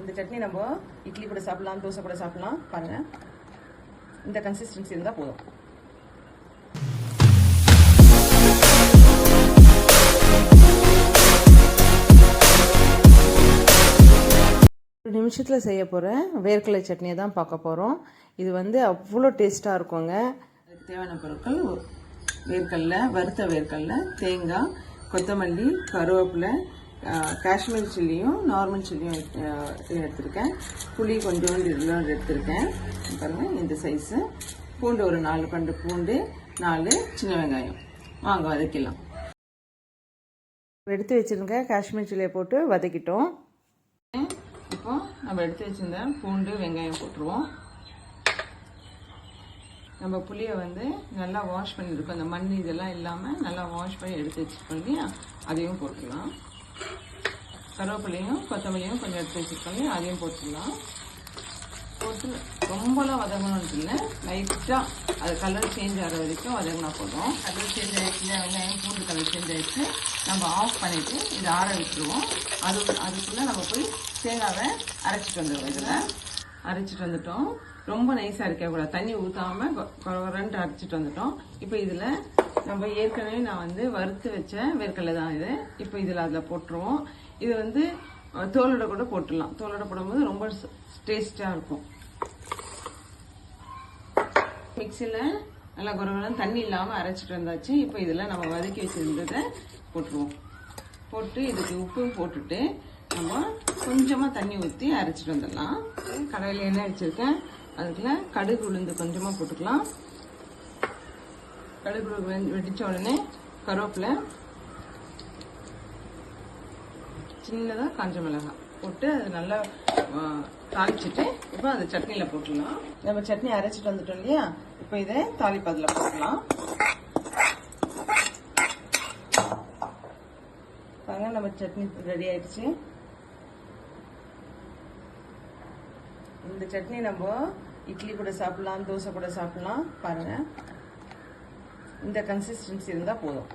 இந்த சட்னி நம்ம இட்லி கூட சாப்பிடலாம் தோசை கூட சாப்பிடலாம் பாருங்க. இந்த கன்சிஸ்டன்சி இருந்தால் போதும். ஒரு நிமிஷத்தில் செய்ய போகிற வேர்க்கடலை சட்னியை தான் பார்க்க போகிறோம் இது வந்து அவ்வளோ டேஸ்ட்டாக இருக்குங்க. அதுக்கு தேவையான பொருட்கள் வேர்க்கடலை வறுத்த வேர்க்கடலை தேங்காய் கொத்தமல்லி கருவேப்பிலை காஷ்மீர் சில்லியும் நார்மல் சில்லியும் எடுத்திருக்கேன். புளி கொஞ்சோண்டு இதில் எடுத்திருக்கேன். பாருங்கள் இந்த சைஸு பூண்டு ஒரு நாலு பண்டு பூண்டு நாலு சின்ன வெங்காயம். வாங்க வதக்கிடலாம். எடுத்து வச்சுருங்க காஷ்மீர் சில்லியை போட்டு வதக்கிட்டோம். இப்போ நம்ம எடுத்து வச்சிருந்த பூண்டு வெங்காயம் போட்டுருவோம். நம்ம புளியை வந்து நல்லா வாஷ் பண்ணியிருக்கோம். அந்த மண் இதெல்லாம் இல்லாமல் நல்லா வாஷ் பண்ணி எடுத்து வச்சுருக்கோம் இல்லையா அதையும் போட்டுடலாம் கருவேப்பிலையும் கொத்தமல்லியும் கொஞ்சம் எடுத்து வச்சுருக்கோம். அதையும் போட்டுடலாம். போட்டு ரொம்பலாம் வதங்கணும்னு இல்லை. லைட்டாக அது கலர் சேஞ்ச் ஆகிற வரைக்கும் வதங்கினா போதும். கலர் சேஞ்ச் ஆகிடுச்சு வெங்காயம் பூண்டு கலர் சேஞ்ச் ஆகிடுச்சு நம்ம ஆஃப் பண்ணிவிட்டு இதை ஆற விட்டுருவோம். அது அதுக்குள்ளே நம்ம போய் தேங்காவை அரைச்சிட்டு வந்துடுவோம் இதில். அரைச்சிட்டு வந்துட்டோம். ரொம்ப நைஸாக இருக்கக்கூடாது தண்ணி ஊற்றாமல் குறவரன்ட்டு அரைச்சிட்டு வந்துட்டோம். இப்போ இதில் நம்ம ஏற்கனவே நான் வந்து வறுத்து வச்ச வேர்க்கடலை தான் இது. இப்போ இதில் அதில் போட்டுருவோம். இது வந்து தோலோட கூட போட்டுடலாம். தோலோட போடும்போது ரொம்ப டேஸ்ட்டாக இருக்கும். மிக்சியில் நல்லா குறகுறம் தண்ணி இல்லாமல் அரைச்சிட்டு வந்தாச்சு. இப்போ இதில் நம்ம வதக்கி வச்சுருந்ததை போட்டுருவோம். போட்டு இதுக்கு உப்பும் போட்டுட்டு நம்ம கொஞ்சமாக தண்ணி ஊற்றி அரைச்சிட்டு வந்துடலாம். கடையில் எண்ணெய் வச்சுருக்கேன். அதுக்குள்ள கடுகு உளுந்து கொஞ்சமாக போட்டுக்கலாம். கடுகு வெ- வெடிச்ச உடனே கருவேப்பிலை சின்னதாக காஞ்ச மிளகாய் போட்டு அது நல்லா ஆ, தாளிச்சிட்டு இப்போ அந்த சட்னியில் போட்டுடலாம். நம்ம சட்னி அரைச்சிட்டு வந்துட்டோம் இல்லையா? இப்போ இதை தாளிப்பு அதில் போடலாம் பாருங்க நம்ம சட்னி ரெடி ஆயிடுச்சு. இந்த சட்னி நம்ம இட்லி கூட சாப்பிடலாம் தோசை கூட சாப்பிடலாம். பாருங்க. இந்த கன்சிஸ்டன்சி இருந்தால் போதும்